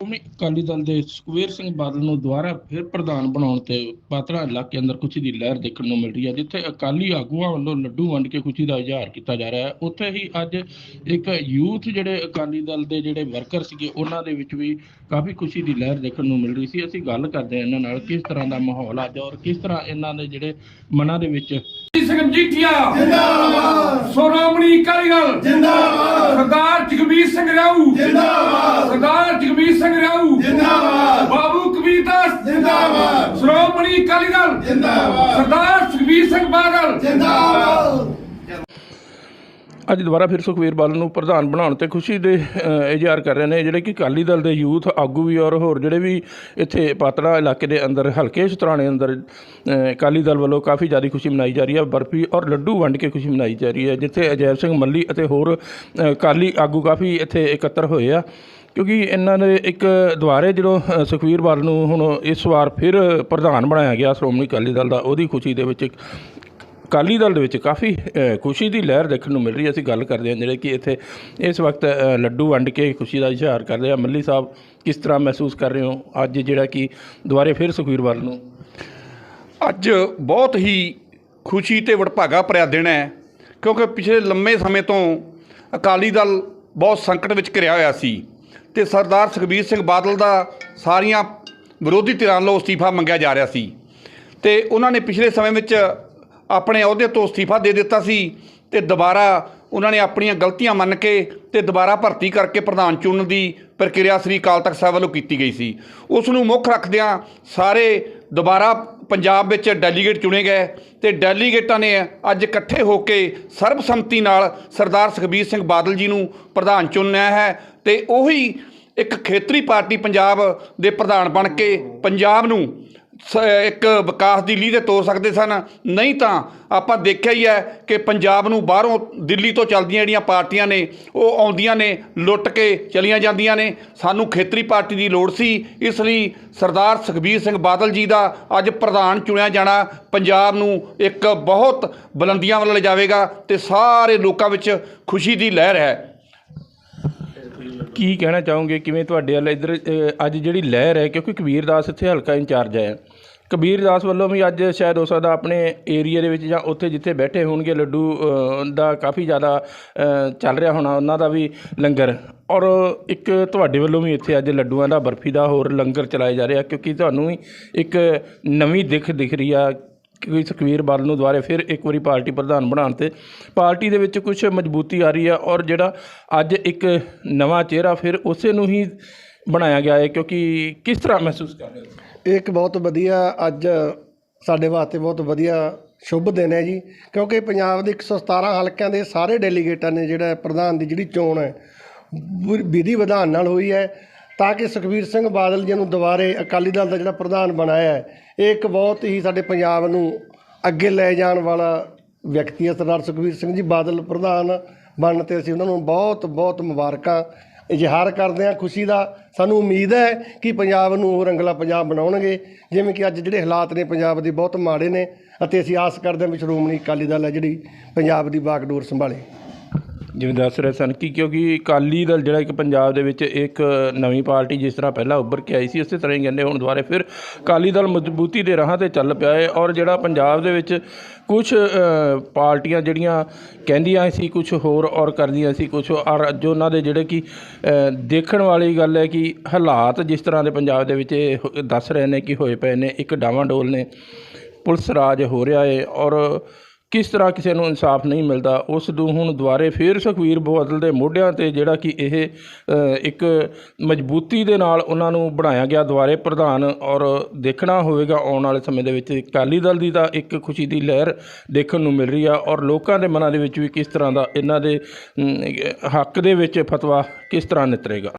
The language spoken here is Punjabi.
ਸ਼੍ਰੋਮਣੀ ਅਕਾਲੀ ਦਲ ਦੇ ਸੁਖਬੀਰ ਸਿੰਘ ਬਾਦਲ ਨੂੰ ਦੁਬਾਰਾ ਫਿਰ ਪ੍ਰਧਾਨ ਬਣਾਉਣ ਤੇ ਪਾਤੜਾ ਇਲਾਕੇ ਅੰਦਰ ਖੁਸ਼ੀ ਦੀ ਲਹਿਰ ਦੇਖਣ ਨੂੰ ਮਿਲ ਰਹੀ ਹੈ ਜਿੱਥੇ ਅਕਾਲੀ ਆਗੂਆਂ ਵੱਲੋਂ ਲੱਡੂ ਵੰਡ ਕੇ ਖੁਸ਼ੀ ਦਾ ਇਜ਼ਹਾਰ ਕੀਤਾ ਜਾ ਰਿਹਾ ਹੈ। ਉੱਥੇ ਹੀ ਅੱਜ ਇੱਕ ਯੂਥ ਜਿਹੜੇ ਅਕਾਲੀ ਦਲ ਦੇ ਜਿਹੜੇ ਵਰਕਰ ਸੀਗੇ ਉਹਨਾਂ ਦੇ ਵਿੱਚ ਵੀ ਕਾਫੀ ਖੁਸ਼ੀ ਦੀ ਲਹਿਰ ਦੇਖਣ ਨੂੰ ਮਿਲ ਰਹੀ ਸੀ। ਅਸੀਂ ਗੱਲ ਕਰਦੇ ਹਾਂ ਇਹਨਾਂ ਨਾਲ ਕਿਸ ਤਰ੍ਹਾਂ ਦਾ ਮਾਹੌਲ ਅੱਜ ਔਰ ਕਿਸ ਤਰ੍ਹਾਂ ਇਹਨਾਂ ਦੇ ਜਿਹੜੇ ਮਨਾਂ ਦੇ ਵਿੱਚ ਸਿੰਘ ਮਜੀਠੀਆ ਜਿੰਦਾਬਾਦ। ਸ਼੍ਰੋਮਣੀ ਅਕਾਲੀ ਦਲ ਜਿੰਦਾਬਾਦ। ਸਰਦਾਰ ਜਗਬੀਰ ਸਿੰਘ ਰਾਊ ਜਿੰਦਾਬਾਦ। ਸ਼੍ਰੋਮਣੀ ਅਕਾਲੀ ਦਲ। ਜਿੰਦਾਬਾਦ। ਸਰਦਾਰ ਸੁਖਬੀਰ ਸਿੰਘ ਬਾਦਲ। ਅੱਜ ਦੁਬਾਰਾ ਫਿਰ ਸੁਖਵੀਰ ਬਾਦਲ ਨੂੰ ਪ੍ਰਧਾਨ ਬਣਾਉਣ ਤੇ ਖੁਸ਼ੀ ਦੇ ਇਜ਼ਹਾਰ ਕਰ ਰਹੇ ਨੇ ਜਿਹੜੇ ਕਿ ਅਕਾਲੀ ਦਲ ਦੇ ਯੂਥ ਆਗੂ ਵੀ ਔਰ ਹੋਰ ਜਿਹੜੇ ਵੀ ਇੱਥੇ ਪਾਤੜਾ ਇਲਾਕੇ ਦੇ ਅੰਦਰ ਹਲਕੇ ਸ਼ਤਰਾਣੇ ਅੰਦਰ ਅਕਾਲੀ ਦਲ ਵੱਲੋਂ ਕਾਫੀ ਜ਼ਿਆਦਾ ਖੁਸ਼ੀ ਮਨਾਈ ਜਾ ਰਹੀ ਹੈ। ਬਰਫੀ ਔਰ ਲੱਡੂ ਵੰਡ ਕੇ ਖੁਸ਼ੀ ਮਨਾਈ ਜਾ ਰਹੀ ਹੈ ਜਿੱਥੇ ਅਜੈਬ ਸਿੰਘ ਮੱਲੀ ਅਤੇ ਹੋਰ ਅਕਾਲੀ ਆਗੂ ਕਾਫੀ ਇੱਥੇ ਇਕੱਤਰ ਹੋਏ ਆ। ਕਿਉਂਕਿ ਇਹਨਾਂ ਨੇ ਇੱਕ ਦੁਬਾਰੇ ਜਦੋਂ ਅ, ਸੁਖਬੀਰ ਬਾਦਲ ਨੂੰ ਹੁਣ ਇਸ ਵਾਰ ਫਿਰ ਪ੍ਰਧਾਨ ਬਣਾਇਆ ਗਿਆ ਸ਼੍ਰੋਮਣੀ ਅਕਾਲੀ ਦਲ ਦਾ ਉਹਦੀ ਖੁਸ਼ੀ ਦੇ ਵਿੱਚ ਇੱਕ ਅਕਾਲੀ ਦਲ ਦੇ ਵਿੱਚ ਕਾਫੀ ਖੁਸ਼ੀ ਦੀ ਲਹਿਰ ਦੇਖਣ ਨੂੰ ਮਿਲ ਰਹੀ ਹੈ। ਅਸੀਂ ਗੱਲ ਕਰਦੇ ਹਾਂ ਜਿਹੜੇ ਕਿ ਇੱਥੇ ਇਸ ਵਕਤ ਲੱਡੂ ਵੰਡ ਕੇ ਖੁਸ਼ੀ ਦਾ ਇਜ਼ਹਾਰ ਕਰਦੇ ਆ। ਮੱਲੀ ਸਾਹਿਬ ਕਿਸ ਤਰ੍ਹਾਂ ਮਹਿਸੂਸ ਕਰ ਰਹੇ ਹੋ? ਅੱਜ ਜਿਹੜਾ ਕਿ ਦੁਬਾਰੇ ਫਿਰ ਸੁਖਬੀਰ ਬਾਦਲ ਨੂੰ? ਅੱਜ ਬਹੁਤ ਹੀ ਖੁਸ਼ੀ ਤੇ ਵਡਭਾਗਾ ਭਰਿਆ ਦਿਨ ਹੈ ਕਿਉਂਕਿ ਪਿਛਲੇ ਲੰਮੇ ਸਮੇਂ ਤੋਂ ਅਕਾਲੀ ਦਲ ਬਹੁਤ ਸੰਕਟ ਵਿੱਚ ਘਿਰਿਆ ਹੋਇਆ ਸੀ। ਤੇ ਸਰਦਾਰ ਸੁਖਬੀਰ ਸਿੰਘ ਬਾਦਲ ਦਾ ਸਾਰੀਆਂ ਵਿਰੋਧੀ ਧਿਰਾਂ ਵੱਲੋਂ ਅਸਤੀਫਾ ਮੰਗਿਆ ਜਾ ਰਿਹਾ ਸੀ। ਤੇ ਉਹਨਾਂ ਨੇ ਪਿਛਲੇ ਸਮੇਂ ਵਿੱਚ ਆਪਣੇ ਅਹੁਦੇ ਤੋਂ ਅਸਤੀਫਾ ਦੇ ਦਿੱਤਾ ਸੀ ਤੇ ਦੁਬਾਰਾ ਉਹਨਾਂ ਨੇ ਆਪਣੀਆਂ ਗਲਤੀਆਂ ਮੰਨ ਕੇ ਤੇ ਦੁਬਾਰਾ ਭਰਤੀ ਕਰਕੇ ਪ੍ਰਧਾਨ ਚੁਣਨ ਦੀ ਪ੍ਰਕਿਰਿਆ ਸ੍ਰੀ ਅਕਾਲ ਤਖਤ ਸਾਹਿਬ ਵੱਲੋਂ ਕੀਤੀ ਗਈ ਸੀ। ਉਸ ਨੂੰ ਮੁੱਖ ਰੱਖਦਿਆਂ ਸਾਰੇ ਦੁਬਾਰਾ ਪੰਜਾਬ ਵਿੱਚ ਡੈਲੀਗੇਟ ਚੁਣੇ ਗਏ ਤੇ ਡੈਲੀਗੇਟਾਂ ਨੇ ਅੱਜ ਇਕੱਠੇ ਹੋ ਕੇ ਸਰਬਸੰਮਤੀ ਨਾਲ ਸਰਦਾਰ ਸੁਖਬੀਰ ਸਿੰਘ ਬਾਦਲ ਜੀ ਨੂੰ ਪ੍ਰਧਾਨ ਚੁਣਿਆ ਹੈ ਤੇ ਉਹੀ ਇੱਕ ਖੇਤਰੀ ਪਾਰਟੀ ਪੰਜਾਬ ਦੇ ਪ੍ਰਧਾਨ ਬਣ ਕੇ ਪੰਜਾਬ ਨੂੰ ਇੱਕ ਵਿਕਾਸ ਦੀ ਲੀਹ ਤੇ ਤੋਰ ਸਕਦੇ ਸਨ। ਨਹੀਂ ਤਾਂ ਆਪਾਂ ਦੇਖਿਆ ਹੀ ਹੈ ਕਿ ਪੰਜਾਬ ਨੂੰ ਬਾਹਰੋਂ ਦਿੱਲੀ ਤੋਂ ਚੱਲਦੀਆਂ ਜਿਹੜੀਆਂ ਪਾਰਟੀਆਂ ਨੇ, ਉਹ ਆਉਂਦੀਆਂ ਨੇ, ਲੁੱਟ ਕੇ ਚਲੀਆਂ ਜਾਂਦੀਆਂ ਨੇ। ਸਾਨੂੰ ਖੇਤਰੀ ਪਾਰਟੀ ਦੀ ਲੋੜ ਸੀ। ਇਸ ਲਈ ਸਰਦਾਰ ਸੁਖਬੀਰ ਸਿੰਘ ਬਾਦਲ ਜੀ ਦਾ ਅੱਜ ਪ੍ਰਧਾਨ ਚੁਣਿਆ ਜਾਣਾ ਪੰਜਾਬ ਨੂੰ ਇੱਕ ਬਹੁਤ ਬੁਲੰਦੀਆਂ ਵੱਲ ਲਿਜਾਵੇਗਾ ਤੇ ਸਾਰੇ ਲੋਕਾਂ ਵਿੱਚ ਖੁਸ਼ੀ ਦੀ ਲਹਿਰ ਹੈ। ਕੀ ਕਹਿਣਾ ਚਾਹੋਗੇ? ਕਿਵੇਂ ਤੁਹਾਡੇ ਵੱਲ ਇੱਧਰ ਅ, ਅੱਜ ਜਿਹੜੀ ਲਹਿਰ ਹੈ ਕਿਉਂਕਿ ਕਬੀਰ ਦਾਸ ਇੱਥੇ ਹਲਕਾ ਇੰਚਾਰਜ ਹੈ। ਕਬੀਰ ਦਾਸ ਵੱਲੋਂ ਵੀ ਅੱਜ ਸ਼ਾਇਦ ਹੋ ਸਕਦਾ ਆਪਣੇ ਏਰੀਆ ਦੇ ਵਿੱਚ ਜਾਂ ਉੱਥੇ ਜਿੱਥੇ ਬੈਠੇ ਹੋਣਗੇ ਲੱਡੂ ਅ, ਦਾ ਕਾਫੀ ਜ਼ਿਆਦਾ ਅ, ਚੱਲ ਰਿਹਾ ਹੋਣਾ ਉਹਨਾਂ ਦਾ ਵੀ ਲੰਗਰ। ਔਰ ਇੱਕ ਤੁਹਾਡੇ ਵੱਲੋਂ ਵੀ ਇੱਥੇ ਅੱਜ ਲੱਡੂਆਂ ਦਾ ਬਰਫੀ ਦਾ ਹੋਰ ਲੰਗਰ ਚਲਾਏ ਜਾ ਰਿਹਾ ਕਿਉਂਕਿ ਤੁਹਾਨੂੰ ਵੀ ਇੱਕ ਨਵੀਂ ਦਿੱਖ ਦਿਖ ਰਹੀ ਆ ਕਿ ਸੁਖਬੀਰ ਬਾਦਲ ਨੂੰ ਦੁਬਾਰੇ ਫਿਰ ਇੱਕ ਵਾਰੀ ਪਾਰਟੀ ਪ੍ਰਧਾਨ ਬਣਾਉਣ ਤੇ ਪਾਰਟੀ ਦੇ ਵਿੱਚ ਕੁਝ ਮਜ਼ਬੂਤੀ ਆ ਰਹੀ ਆ ਔਰ ਜਿਹੜਾ ਅੱਜ ਇੱਕ ਨਵਾਂ ਚਿਹਰਾ ਫਿਰ ਉਸੇ ਨੂੰ ਹੀ ਬਣਾਇਆ ਗਿਆ ਹੈ, ਕਿਉਂਕਿ ਕਿਸ ਤਰ੍ਹਾਂ ਮਹਿਸੂਸ ਕਰ ਰਹੇ ਹੋ ਇਹ ਇੱਕ ਬਹੁਤ ਵਧੀਆ ਅੱਜ ਸਾਡੇ ਵਾਸਤੇ ਬਹੁਤ ਵਧੀਆ ਸ਼ੁਭ ਦਿਨ ਹੈ ਜੀ, ਕਿਉਂਕਿ ਪੰਜਾਬ ਦੇ 117 ਹਲਕਿਆਂ ਦੇ ਸਾਰੇ ਡੈਲੀਗੇਟਾਂ ਨੇ ਜਿਹੜਾ ਪ੍ਰਧਾਨ ਦੀ ਜਿਹੜੀ ਚੋਣ ਹੈ, ਵਿ- ਵਿਧੀ ਵਿਧਾਨ ਨਾਲ ਹੋਈ ਹੈ। ਤਾਂ ਕਿ ਸੁਖਬੀਰ ਸਿੰਘ ਬਾਦਲ ਜੀ ਨੂੰ ਦੁਬਾਰੇ ਅਕਾਲੀ ਦਲ ਦਾ ਜਿਹੜਾ ਪ੍ਰਧਾਨ ਬਣਾਇਆ ਹੈ, ਇਹ ਇੱਕ ਬਹੁਤ ਹੀ ਸਾਡੇ ਪੰਜਾਬ ਨੂੰ ਅੱਗੇ ਲੈ ਜਾਣ ਵਾਲਾ ਵਿਅਕਤੀ ਹੈ ਸਰਦਾਰ ਸੁਖਬੀਰ ਸਿੰਘ ਜੀ। ਬਾਦਲ ਪ੍ਰਧਾਨ ਬਣਨ ਤੇ ਅਸੀਂ ਉਹਨਾਂ ਨੂੰ ਬਹੁਤ ਬਹੁਤ ਮੁਬਾਰਕਾਂ ਇਜ਼ਹਾਰ ਕਰਦੇ ਹਾਂ ਖੁਸ਼ੀ ਦਾ। ਸਾਨੂੰ ਉਮੀਦ ਹੈ ਕਿ ਪੰਜਾਬ ਨੂੰ ਉਹ ਰੰਗਲਾ ਪੰਜਾਬ ਬਣਾਉਣਗੇ, ਜਿਵੇਂ ਕਿ ਅੱਜ ਜਿਹੜੇ ਹਾਲਾਤ ਨੇ ਪੰਜਾਬ ਦੇ ਬਹੁਤ ਮਾੜੇ ਨੇ ਅਤੇ ਅਸੀਂ ਆਸ ਕਰਦੇ ਹਾਂ ਵੀ ਸ਼੍ਰੋਮਣੀ ਅਕਾਲੀ ਦਲ ਹੈ ਜਿਹੜੀ ਪੰਜਾਬ ਦੀ ਬਾਗਡੋਰ ਸੰਭਾਲੇ। ਜਿਵੇਂ ਦੱਸ ਰਹੇ ਸਨ ਕਿ ਕਿਉਂਕਿ ਅਕਾਲੀ ਦਲ ਜਿਹੜਾ ਇੱਕ ਪੰਜਾਬ ਦੇ ਵਿੱਚ ਇੱਕ ਨਵੀਂ ਪਾਰਟੀ ਜਿਸ ਤਰ੍ਹਾਂ ਪਹਿਲਾਂ ਉੱਭਰ ਕੇ ਆਈ ਸੀ, ਉਸੇ ਤਰ੍ਹਾਂ ਹੀ ਕਹਿੰਦੇ ਹੁਣ ਦੁਬਾਰੇ ਫਿਰ ਅਕਾਲੀ ਦਲ ਮਜ਼ਬੂਤੀ ਦੇ ਰਾਹਾਂ ਤੇ ਚੱਲ ਪਿਆ ਹੈ ਔਰ ਜਿਹੜਾ ਪੰਜਾਬ ਦੇ ਵਿੱਚ ਕੁਝ ਪਾਰਟੀਆਂ ਜਿਹੜੀਆਂ ਕਹਿੰਦੀਆਂ ਸੀ ਕੁਝ ਹੋਰ ਔਰ ਕਰਦੀਆਂ ਸੀ ਕੁਝ ਔਰ ਅੱਜ ਉਹਨਾਂ ਦੇ ਜਿਹੜੇ ਕਿ ਦੇਖਣ ਵਾਲੀ ਗੱਲ ਹੈ ਕਿ ਹਾਲਾਤ ਜਿਸ ਤਰ੍ਹਾਂ ਦੇ ਪੰਜਾਬ ਦੇ ਵਿੱਚ ਇਹ ਦੱਸ ਰਹੇ ਨੇ ਕਿ ਹੋਏ ਪਏ ਨੇ, ਇੱਕ ਡਾਵਾਂਡੋਲ ਨੇ, ਪੁਲਿਸ ਰਾਜ ਹੋ ਰਿਹਾ ਹੈ ਔਰ ਕਿਸ ਤਰ੍ਹਾਂ ਕਿਸੇ ਨੂੰ ਇਨਸਾਫ ਨਹੀਂ ਮਿਲਦਾ, ਉਸ ਨੂੰ ਹੁਣ ਦੁਬਾਰੇ ਫੇਰ ਸੁਖਵੀਰ ਬਾਦਲ ਦੇ ਮੋਢਿਆਂ ਤੇ ਜਿਹੜਾ ਕਿ ਇਹ ਇੱਕ ਮਜ਼ਬੂਤੀ ਦੇ ਨਾਲ ਉਹਨਾਂ ਨੂੰ ਬਣਾਇਆ ਗਿਆ ਦੁਬਾਰੇ ਪ੍ਰਧਾਨ ਔਰ ਦੇਖਣਾ ਹੋਵੇਗਾ ਆਉਣ ਵਾਲੇ ਸਮੇਂ ਦੇ ਵਿੱਚ ਅਕਾਲੀ ਦਲ ਦੀ ਤਾਂ ਇੱਕ ਖੁਸ਼ੀ ਦੀ ਲਹਿਰ ਦੇਖਣ ਨੂੰ ਮਿਲ ਰਹੀ ਆ ਔਰ ਲੋਕਾਂ ਦੇ ਮਨਾਂ ਦੇ ਵਿੱਚ ਵੀ ਕਿਸ ਤਰ੍ਹਾਂ ਦਾ ਇਹਨਾਂ ਦੇ ਹੱਕ ਦੇ ਵਿੱਚ ਫਤਵਾ ਕਿਸ ਤਰ੍ਹਾਂ ਨਿਤਰੇਗਾ।